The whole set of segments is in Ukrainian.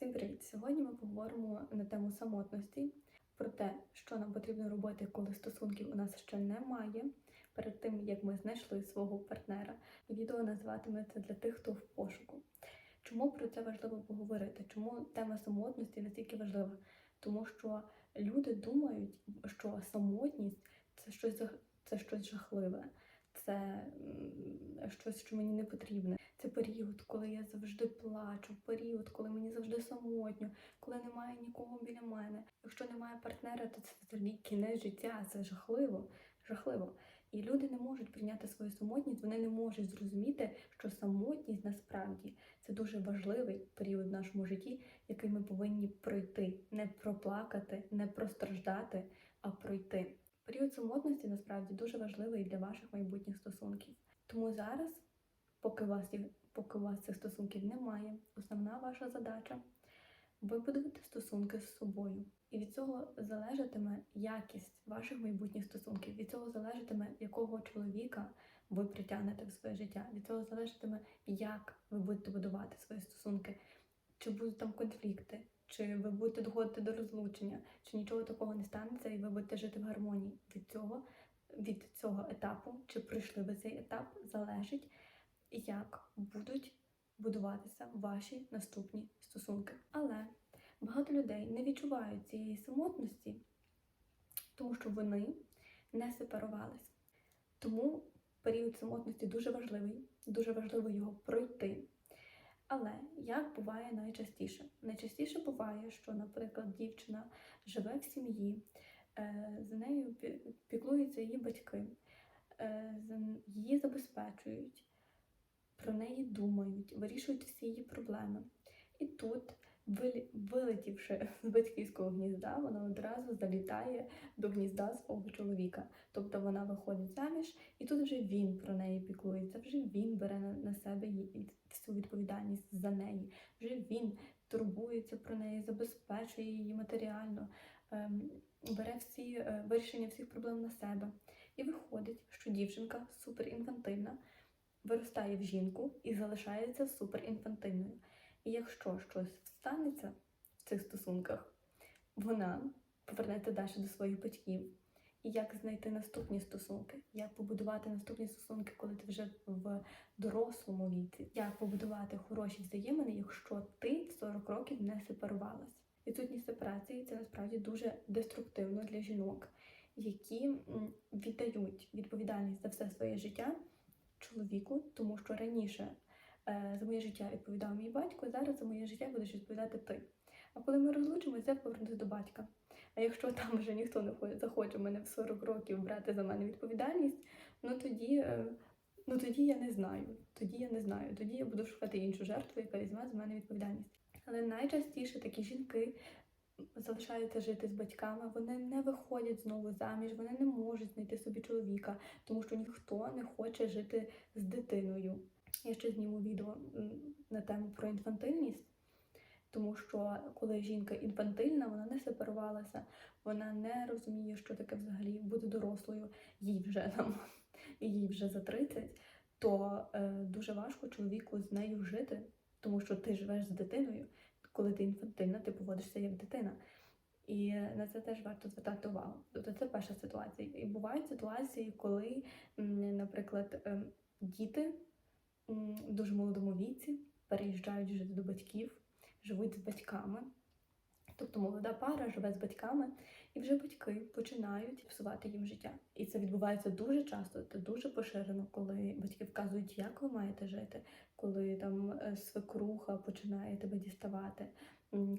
Всім привіт! Сьогодні ми поговоримо на тему самотності, про те, що нам потрібно робити, коли стосунків у нас ще немає, перед тим як ми знайшли свого партнера. Відео називатиметься для тих, хто в пошуку. Чому про це важливо поговорити? Чому тема самотності настільки важлива? Тому що люди думають, що самотність це щось це щось жахливе, це щось, що мені не потрібне. Це період, коли я завжди плачу, період, коли мені завжди самотньо, коли немає нікого біля мене. Якщо немає партнера, то це взагалі кінець життя. Це жахливо, жахливо. І люди не можуть прийняти свою самотність, вони не можуть зрозуміти, що самотність насправді це дуже важливий період в нашому житті, який ми повинні пройти, не проплакати, не простраждати, а пройти. Період самотності насправді дуже важливий для ваших майбутніх стосунків. Тому зараз, поки у вас поки у вас цих стосунків немає, основна ваша задача вибудувати стосунки з собою. І від цього залежатиме якість ваших майбутніх стосунків. Від цього залежатиме, якого чоловіка ви притягнете в своє життя. Від цього залежатиме, як ви будете будувати свої стосунки, чи будуть там конфлікти, чи ви будете доходити до розлучення, чи нічого такого не станеться, і ви будете жити в гармонії. Від цього, від цього етапу, чи пройшли ви цей етап, залежить, як будуть будуватися ваші наступні стосунки. Але багато людей не відчувають цієї самотності, тому що вони не сепарувались. Тому період самотності дуже важливий, дуже важливо його пройти. Але як буває найчастіше? Найчастіше буває, що, наприклад, дівчина живе в сім'ї, е, за нею піклуються її батьки, е, її забезпечують, про неї думають, вирішують всі її проблеми. І тут, вилетівши з батьківського гнізда, вона одразу залітає до гнізда свого чоловіка. Тобто вона виходить заміж, і тут вже він про неї піклується, вже він бере на, себе її- всю відповідальність за неї, вже він турбується про неї, забезпечує її матеріально, ем, бере всі е, вирішення всіх проблем на себе. І виходить, що дівчинка суперінфантильна, виростає в жінку і залишається суперінфантильною. І якщо щось станеться в цих стосунках, вона повернеться далі до своїх батьків. І як знайти наступні стосунки, як побудувати наступні стосунки, коли ти вже в дорослому віці, як побудувати хороші взаємини, якщо ти в 40 років не сепарувалась. Відсутність сепарації це насправді дуже деструктивно для жінок, які віддають відповідальність за все своє життя чоловіку, тому що раніше е, за моє життя відповідав мій батько, зараз за моє життя будеш відповідати ти. А коли ми розлучимося, я повернусь до батька. А якщо там вже ніхто не захоче мене в 40 років брати за мене відповідальність, ну тоді, е, ну тоді я не знаю. Тоді я не знаю. Тоді я буду шукати іншу жертву, яка візьме з мене відповідальність. Але найчастіше такі жінки залишаються жити з батьками, вони не виходять знову заміж, вони не можуть знайти собі чоловіка, тому що ніхто не хоче жити з дитиною. Я ще зніму відео на тему про інфантильність. Тому що коли жінка інфантильна, вона не сепарувалася, вона не розуміє, що таке взагалі бути дорослою, їй вже там, їй вже за 30, то е, дуже важко чоловіку з нею жити, тому що ти живеш з дитиною. Коли ти інфантильна, ти поводишся як дитина. І на це теж варто звертати увагу. Тобто це перша ситуація. І бувають ситуації, коли, наприклад, ем, діти в дуже молодому віці переїжджають жити до батьків, живуть з батьками. Тобто молода пара живе з батьками, і вже батьки починають псувати їм життя. І це відбувається дуже часто, це дуже поширено, коли батьки вказують, як ви маєте жити, коли там е, свекруха починає тебе діставати,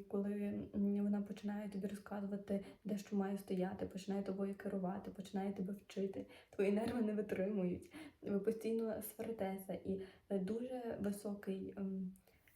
коли вона починає тобі розказувати, де що має стояти, починає тобою керувати, починає тебе вчити. Твої нерви не витримують. Ви постійно сваритеся, і е, дуже високий.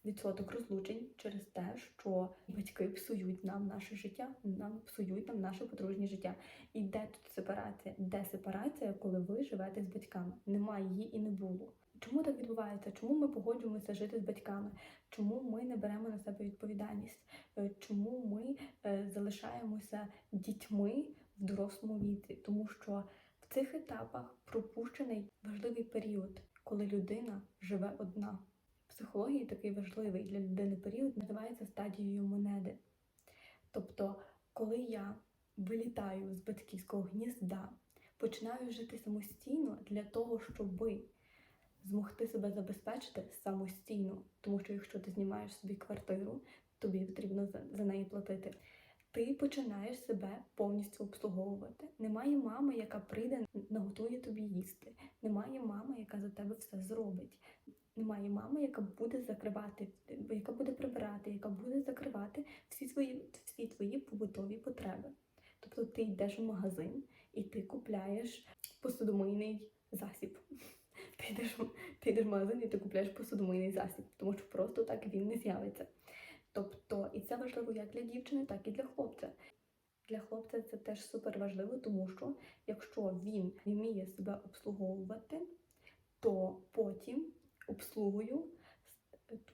Відсоток розлучень через те, що батьки псують нам наше життя, нам псують нам наше подружнє життя. І де тут сепарація? Де сепарація, коли ви живете з батьками? Немає її і не було. Чому так відбувається? Чому ми погоджуємося жити з батьками? Чому ми не беремо на себе відповідальність? Е, Чому ми е, залишаємося дітьми в дорослому віці? Тому що в цих етапах пропущений важливий період, коли людина живе одна. Психології такий важливий для людини період називається стадією монеди. Тобто, коли я вилітаю з батьківського гнізда, починаю жити самостійно для того, щоби змогти себе забезпечити самостійно, тому що якщо ти знімаєш собі квартиру, тобі потрібно за неї платити. Ти починаєш себе повністю обслуговувати. Немає мами, яка прийде, наготує тобі їсти. Немає мами, яка за тебе все зробить. Немає мами, яка буде закривати, яка буде прибирати, яка буде закривати всі свої всі твої побутові потреби. Тобто ти йдеш в магазин і ти купляєш посудомийний засіб. Ти йдеш, ти йдеш в магазин і ти купляєш посудомийний засіб, тому що просто так він не з'явиться. Тобто, і це важливо як для дівчини, так і для хлопця. Для хлопця це теж супер важливо, тому що якщо він вміє себе обслуговувати, то потім обслугою,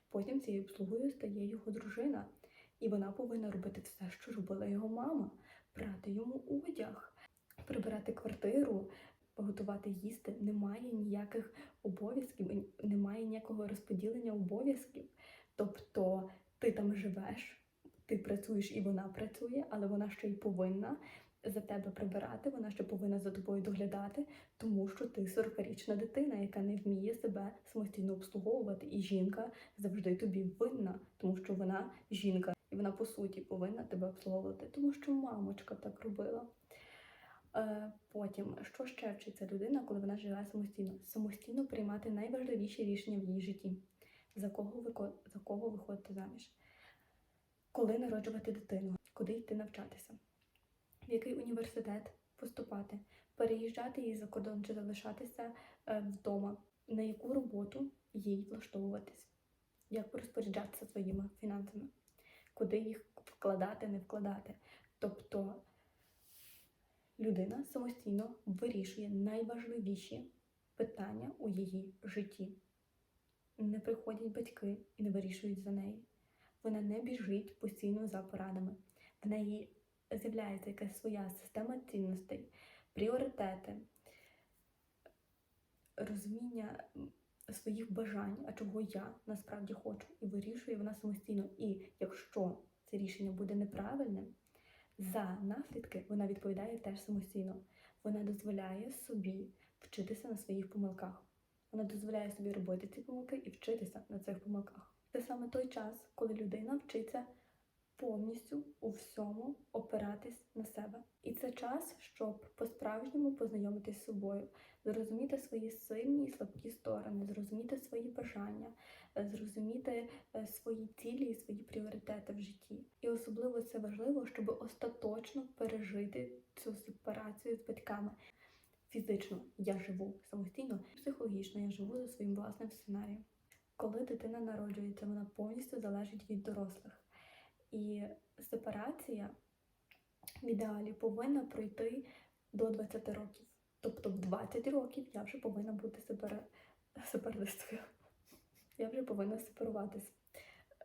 потім цією обслугою стає його дружина. І вона повинна робити все, що робила його мама: брати йому одяг, прибирати квартиру, готувати їсти. Немає ніяких обов'язків, немає ніякого розподілення обов'язків. Тобто ти там живеш, ти працюєш і вона працює, але вона ще й повинна за тебе прибирати, вона ще повинна за тобою доглядати, тому що ти 40-річна дитина, яка не вміє себе самостійно обслуговувати. І жінка завжди тобі винна, тому що вона жінка, і вона по суті повинна тебе обслуговувати, тому що мамочка так робила. Е, Потім, що ще вчиться людина, коли вона живе самостійно? Самостійно приймати найважливіші рішення в її житті. За кого, вико... за кого виходити заміж? Коли народжувати дитину, куди йти навчатися, в який університет поступати, переїжджати їй за кордон чи залишатися е, вдома, на яку роботу їй влаштовуватись, як розпоряджатися своїми фінансами, куди їх вкладати, не вкладати. Тобто людина самостійно вирішує найважливіші питання у її житті. Не приходять батьки і не вирішують за неї. Вона не біжить постійно за порадами. В неї з'являється якась своя система цінностей, пріоритети, розуміння своїх бажань, а чого я насправді хочу, і вирішує вона самостійно. І якщо це рішення буде неправильним, за наслідки вона відповідає теж самостійно. Вона дозволяє собі вчитися на своїх помилках. Вона дозволяє собі робити ці помилки і вчитися на цих помилках. Це саме той час, коли людина вчиться повністю у всьому опиратись на себе. І це час, щоб по-справжньому познайомитись з собою, зрозуміти свої сильні і слабкі сторони, зрозуміти свої бажання, е, зрозуміти е, свої цілі і свої пріоритети в житті. І особливо це важливо, щоб остаточно пережити цю сепарацію з батьками. Фізично я живу самостійно, психологічно я живу за своїм власним сценарієм. Коли дитина народжується, вона повністю залежить від дорослих. І сепарація в ідеалі повинна пройти до 20 років. Тобто в 20 років я вже повинна бути сепара... сепаратисткою. Я вже повинна сепаруватись.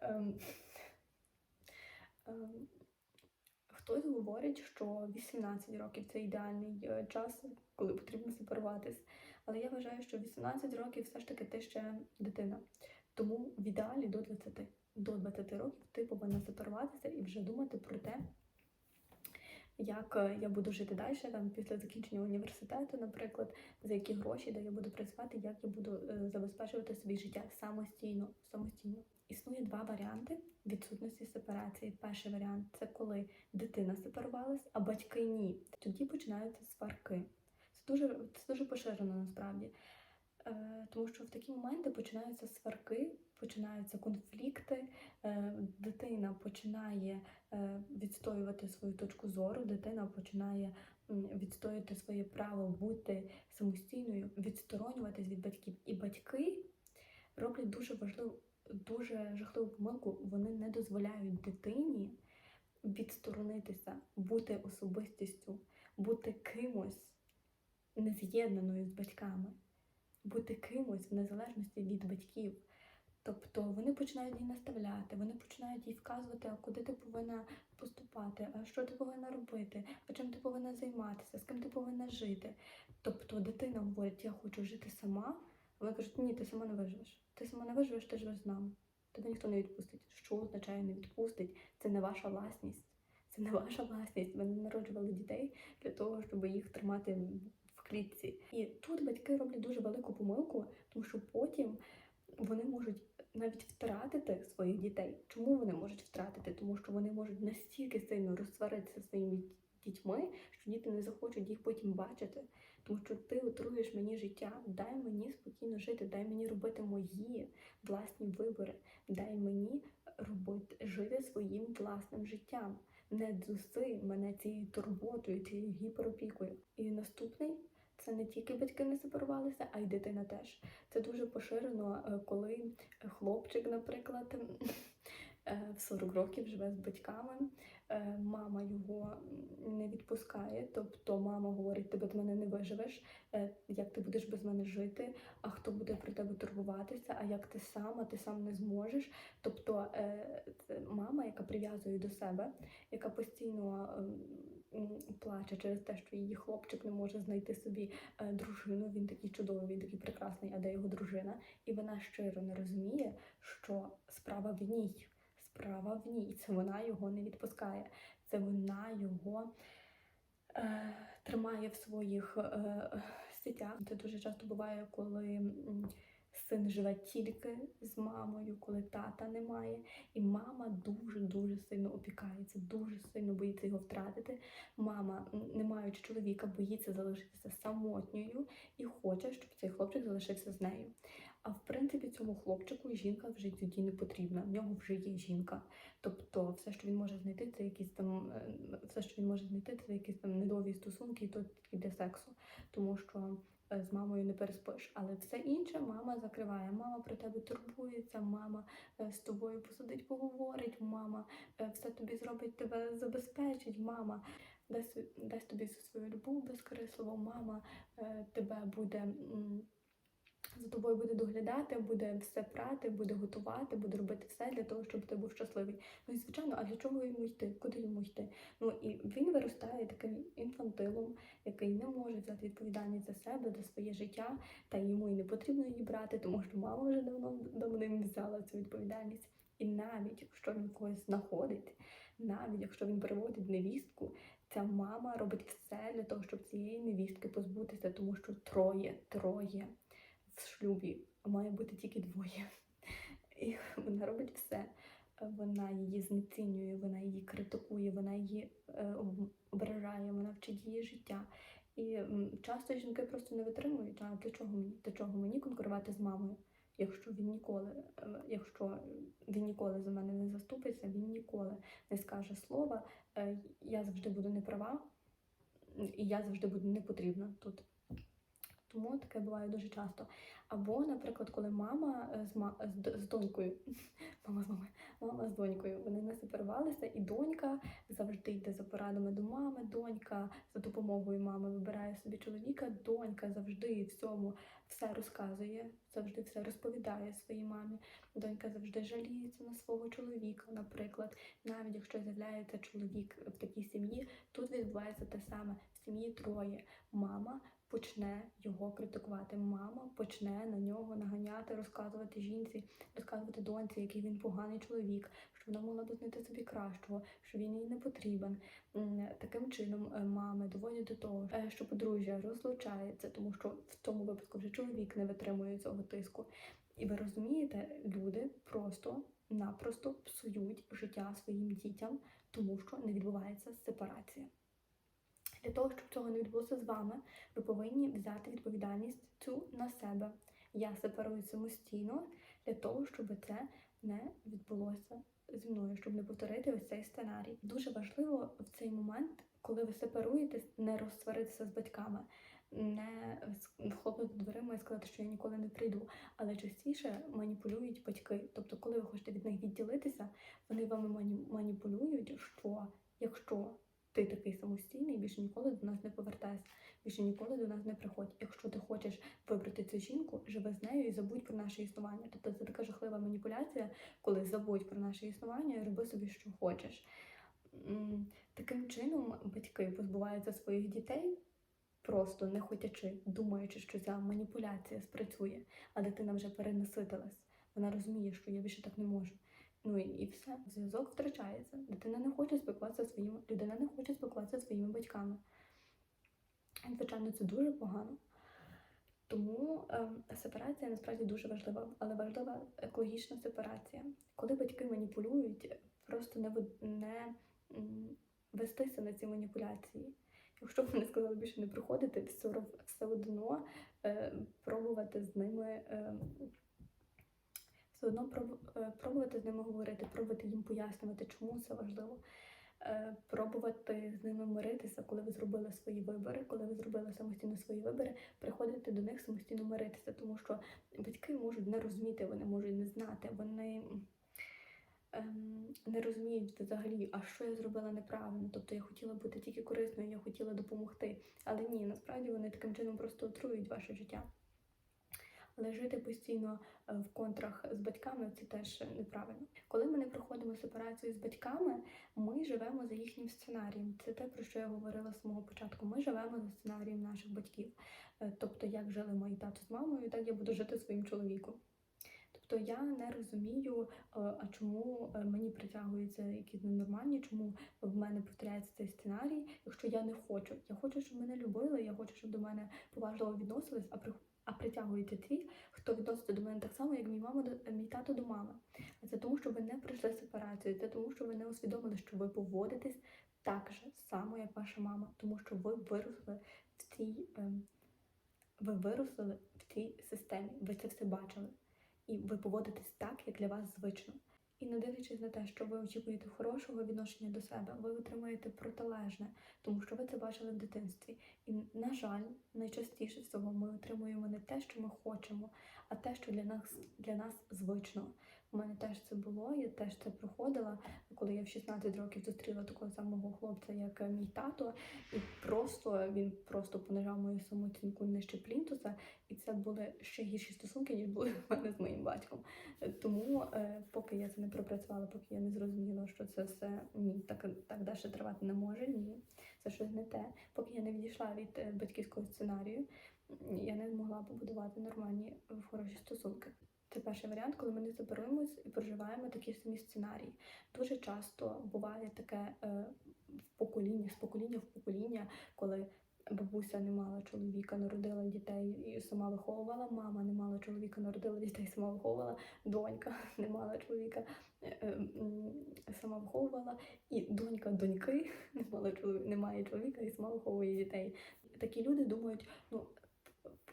Ем... Ем... Хтось говорить, що 18 років це ідеальний е, час, коли потрібно сепаруватись. Але я вважаю, що 18 років все ж таки ти ще дитина. Тому в ідеалі до 20. До 20 років ти повинна сепаруватися і вже думати про те, як е, я буду жити далі, там після закінчення університету, наприклад, за які гроші, де я буду працювати, як я буду е, забезпечувати собі життя самостійно. самостійно. Існує два варіанти відсутності сепарації. Перший варіант це коли дитина сепарувалась, а батьки ні. Тоді починаються сварки. Це дуже, це дуже поширено насправді. Е, тому що в такі моменти починаються сварки, починаються конфлікти, е, дитина починає е, відстоювати свою точку зору, дитина починає відстоювати своє право бути самостійною, відсторонюватись від батьків. І батьки роблять дуже важливу, дуже жахливу помилку. Вони не дозволяють дитині відсторонитися, бути особистістю, бути кимось нез'єднаною з батьками бути кимось в незалежності від батьків. Тобто вони починають їй наставляти, вони починають їй вказувати, а куди ти повинна поступати, а що ти повинна робити, а чим ти повинна займатися, з ким ти повинна жити. Тобто дитина говорить, я хочу жити сама, вони кажуть, ні, ти сама не виживеш. Ти сама не виживеш, ти живеш з нами. Тебе ніхто не відпустить. Що означає не відпустить? Це не ваша власність. Це не ваша власність. Ви не народжували дітей для того, щоб їх тримати в клітці. І тут батьки роблять дуже велику помилку, тому що потім вони можуть навіть втратити своїх дітей. Чому вони можуть втратити? Тому що вони можуть настільки сильно розсваритися своїми дітьми, що діти не захочуть їх потім бачити. Тому що ти отруєш мені життя, дай мені спокійно жити, дай мені робити мої власні вибори, дай мені робити жити своїм власним життям. Не дуси мене цією турботою, цією гіперопікою. І наступний це не тільки батьки не сепарувалися, а й дитина теж. Це дуже поширено, е, коли хлопчик, наприклад, е, в 40 років живе з батьками, е, мама його не відпускає, тобто мама говорить, ти без мене не виживеш, як ти будеш без мене жити, а хто буде про тебе турбуватися, а як ти сама, ти сам не зможеш. Тобто мама, яка прив'язує до себе, яка постійно ем, плаче через те, що її хлопчик не може знайти собі е, дружину. Він такий чудовий, він такий прекрасний, а де його дружина? І вона щиро не розуміє, що справа в ній. Справа в ній. Це вона його не відпускає. Це вона його е, тримає в своїх е, сітях. Це дуже часто буває, коли син живе тільки з мамою, коли тата немає, і мама дуже дуже сильно опікається, дуже сильно боїться його втратити. Мама, не маючи чоловіка, боїться залишитися самотньою і хоче, щоб цей хлопчик залишився з нею. А в принципі, цьому хлопчику жінка в житті тоді не потрібна. В нього вже є жінка. Тобто, все, що він може знайти, це якісь там е, все, що він може знайти, це якісь там недовгі стосунки, і то тільки для сексу, тому що з мамою не переспиш. Але все інше мама закриває. Мама про тебе турбується, мама е, з тобою посидить, поговорить, мама е, все тобі зробить, тебе забезпечить, мама. Дасть, дасть тобі всю свою любов безкорисливо, мама е, тебе буде за тобою буде доглядати, буде все прати, буде готувати, буде робити все для того, щоб ти був щасливий. Ну і звичайно, а для чого йому йти? Куди йому йти? Ну і він виростає таким інфантилом, який не може взяти відповідальність за себе, за своє життя, та йому і не потрібно її брати, тому що мама вже давно давним взяла цю відповідальність. І навіть якщо він когось знаходить, навіть якщо він переводить невістку, ця мама робить все для того, щоб цієї невістки позбутися, тому що троє, троє в шлюбі, має бути тільки двоє. І вона робить все. Вона її знецінює, вона її критикує, вона її е, ображає, вона вчить її життя. І часто жінки просто не витримують. А для чого мені? Для чого мені конкурувати з мамою? Якщо він ніколи, е, якщо він ніколи за мене не заступиться, він ніколи не скаже слова, е, я завжди буду не права, і я завжди буду не потрібна тут. Тому таке буває дуже часто. Або, наприклад, коли мама е, з, ма... з, з донькою, мама з мамою, мама з донькою, вони не сепарувалися, і донька завжди йде за порадами до мами, донька за допомогою мами вибирає собі чоловіка, донька завжди всьому все розказує, завжди все розповідає своїй мамі. Донька завжди жаліється на свого чоловіка, наприклад. Навіть якщо з'являється чоловік в такій сім'ї, тут відбувається те саме. В сім'ї троє. Мама почне його критикувати. Мама почне на нього наганяти, розказувати жінці, розказувати доньці, який він поганий чоловік, що вона могла б знайти собі кращого, що він їй не потрібен. Таким чином е, мами доводять до того, е, що подружжя розлучається, тому що в цьому випадку вже чоловік не витримує цього тиску. І ви розумієте, люди просто-напросто псують життя своїм дітям, тому що не відбувається сепарація. Для того, щоб цього не відбулося з вами, ви повинні взяти відповідальність цю на себе. Я сепарую самостійно для того, щоб це не відбулося зі мною, щоб не повторити ось цей сценарій. Дуже важливо в цей момент, коли ви сепаруєтесь, не розсваритися з батьками, не хлопнути дверима і сказати, що я ніколи не прийду. Але частіше маніпулюють батьки. Тобто, коли ви хочете від них відділитися, вони вами мані- маніпулюють, що якщо ти такий самостійний, більше ніколи до нас не повертайся, більше ніколи до нас не приходь. Якщо ти хочеш вибрати цю жінку, живи з нею і забудь про наше існування. Тобто це така жахлива маніпуляція, коли забудь про наше існування і роби собі, що хочеш. Таким чином батьки позбуваються своїх дітей просто не хотячи, думаючи, що ця маніпуляція спрацює, а дитина вже перенаситилась. Вона розуміє, що я більше так не можу. Ну і, все, зв'язок втрачається. Дитина не хоче спілкуватися своїми, людина не хоче спілкуватися своїми батьками. Звичайно, це дуже погано. Тому ем, сепарація насправді дуже важлива, але важлива екологічна сепарація. Коли батьки маніпулюють, просто не, не вестися на ці маніпуляції. Якщо вони сказали більше не приходити, все, все одно е, пробувати з ними. Е, все одно е, пробувати з ними говорити, пробувати їм пояснювати, чому це важливо. Е, Пробувати з ними миритися, коли ви зробили свої вибори, коли ви зробили самостійно свої вибори, приходити до них самостійно миритися, тому що батьки можуть не розуміти, вони можуть не знати, вони ем, не розуміють взагалі, а що я зробила неправильно. Тобто я хотіла бути тільки корисною, я хотіла допомогти. Але ні, насправді вони таким чином просто отруюють ваше життя. Але жити постійно е, в контрах з батьками це теж неправильно. Коли ми не проходимо сепарацію з батьками, ми живемо за їхнім сценарієм. Це те, про що я говорила з самого початку. Ми живемо за сценарієм наших батьків. Е, Тобто, як жили мої тато з мамою, так я буду жити своїм чоловіком. Тобто я не розумію, е, а чому мені притягуються якісь ненормальні, чому в мене повторяється цей сценарій, якщо я не хочу. Я хочу, щоб мене любили, я хочу, щоб до мене поважливо відносились, а а притягуєте ті, хто відноситься до мене так само, як мій мама до мій тато до мами. А це тому, що ви не пройшли сепарацію, це тому, що ви не усвідомили, що ви поводитесь так же само, як ваша мама, тому що ви виросли в цій, ем, ви виросли в цій системі, ви це все бачили. І ви поводитесь так, як для вас звично. І не дивлячись на те, що ви очікуєте хорошого відношення до себе, ви отримаєте протилежне, тому що ви це бачили в дитинстві. І, на жаль, найчастіше всього ми отримуємо не те, що ми хочемо, а те, що для нас для нас звично. У мене теж це було, я теж це проходила, коли я в 16 років зустріла такого самого хлопця, як е, мій тато, і просто він просто понижав мою самооцінку нижче плінтуса, і це були ще гірші стосунки, ніж були в мене з моїм батьком. Тому, е, поки я це не пропрацювала, поки я не зрозуміла, що це все ні, так, так далі тривати не може, ні, це щось не те. Поки я не відійшла від е, батьківського сценарію, я не змогла побудувати нормальні хороші стосунки. Це перший варіант, коли ми не сепаруємось і проживаємо такі самі сценарії. Дуже часто буває таке е, в покоління, з покоління в покоління, коли бабуся не мала чоловіка, народила дітей і сама виховувала, мама не мала чоловіка, народила дітей, сама виховувала, донька не мала чоловіка, е, е, сама виховувала, і донька доньки не мала чоловіка, не має чоловіка і сама виховує дітей. Такі люди думають, ну.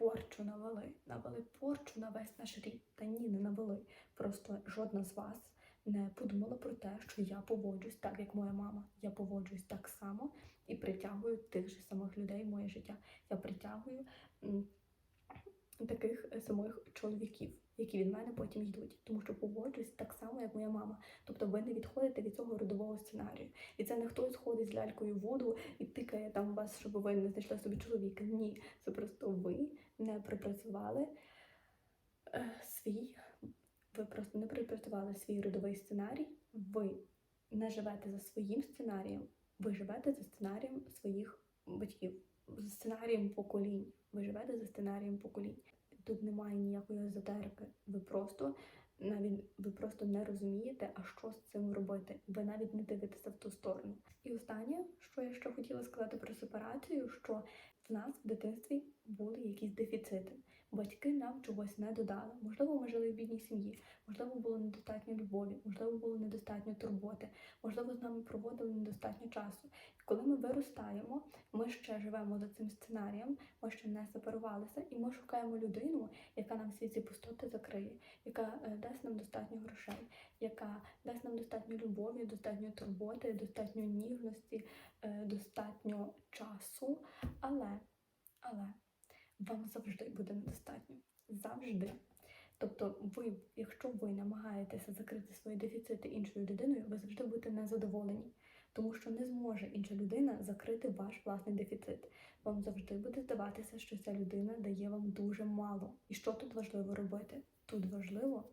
Порчу навели, навели порчу на весь наш рід. Та ні, не навели. Просто жодна з вас не подумала про те, що я поводжусь так, як моя мама. Я поводжусь так само і притягую тих же самих людей в моє життя. Я притягую таких самих чоловіків, які від мене потім йдуть, тому що поводжусь так само, як моя мама. Тобто ви не відходите від цього родового сценарію. І це не хтось ходить з лялькою воду і тикає там вас, щоб ви не знайшли собі чоловіка. Ні, це просто ви не пропрацювали е, свій, ви просто не пропрацювали свій родовий сценарій, ви не живете за своїм сценарієм, ви живете за сценарієм своїх батьків, за сценарієм поколінь. Ви живете за сценарієм поколінь. Тут немає ніякої езотерики. Ви просто навіть ви просто не розумієте, а що з цим робити. Ви навіть не дивитеся в ту сторону. І останнє, що я ще хотіла сказати про сепарацію, що в нас в дитинстві були якісь дефіцити. Батьки нам чогось не додали. Можливо, ми жили в бідній сім'ї, можливо, було недостатньо любові, можливо, було недостатньо турботи, можливо, з нами проводили недостатньо часу. І коли ми виростаємо, ми ще живемо за цим сценарієм, ми ще не сепарувалися, і ми шукаємо людину, яка нам всі ці пустоти закриє, яка е, дасть нам достатньо грошей, яка дасть нам достатньо любові, достатньо турботи, достатньо ніжності, е, достатньо часу. Але, але вам завжди буде недостатньо. Завжди. Тобто, ви, якщо ви намагаєтеся закрити свої дефіцити іншою людиною, ви завжди будете незадоволені, тому що не зможе інша людина закрити ваш власний дефіцит. Вам завжди буде здаватися, що ця людина дає вам дуже мало. І що тут важливо робити? Тут важливо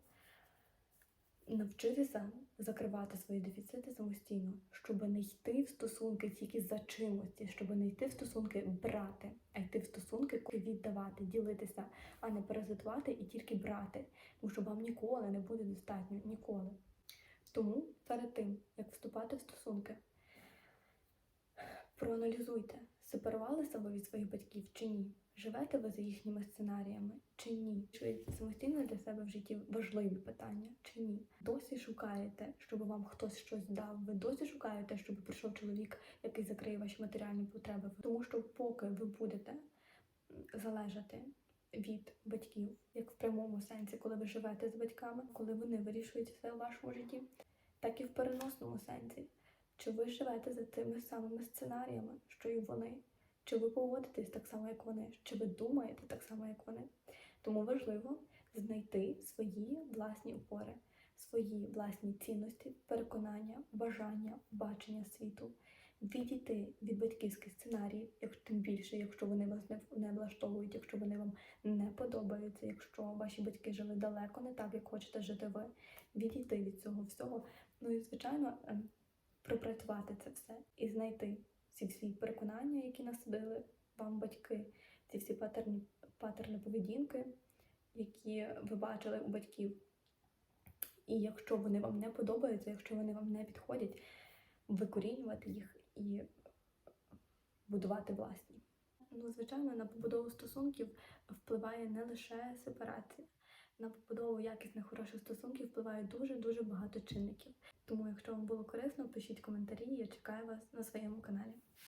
навчитися закривати свої дефіцити самостійно, щоб не йти в стосунки тільки за чимось, щоб не йти в стосунки брати, а йти в стосунки віддавати, ділитися, а не паразитувати і тільки брати. Тому що вам ніколи не буде достатньо, ніколи. Тому перед тим, як вступати в стосунки, проаналізуйте, сепарувалися ви від своїх батьків чи ні. Живете ви за їхніми сценаріями чи ні? Чи самостійно для себе в житті важливі питання чи ні? Досі шукаєте, щоб вам хтось щось дав. Ви досі шукаєте, щоб прийшов чоловік, який закриє ваші матеріальні потреби. Тому що поки ви будете залежати від батьків, як в прямому сенсі, коли ви живете з батьками, коли вони вирішують все в вашому житті, так і в переносному сенсі. Чи ви живете за тими самими сценаріями, що і вони? Чи ви поводитесь так само, як вони? Чи ви думаєте так само, як вони? Тому важливо знайти свої власні опори, свої власні цінності, переконання, бажання, бачення світу, відійти від батьківських сценаріїв, якщо тим більше, якщо вони вас не, влаштовують, якщо вони вам не подобаються, якщо ваші батьки жили далеко не так, як хочете жити ви, відійти від цього всього. Ну і звичайно, ем, пропрацювати це все і знайти ці всі переконання, які насадили вам батьки, ці всі патерні, патерни поведінки, які ви бачили у батьків. І якщо вони вам не подобаються, якщо вони вам не підходять, викорінювати їх і будувати власні. Ну, звичайно, на побудову стосунків впливає не лише сепарація. На побудову якісних хороших стосунків впливає дуже дуже багато чинників. Тому, якщо вам було корисно, пишіть коментарі. Я чекаю вас на своєму каналі.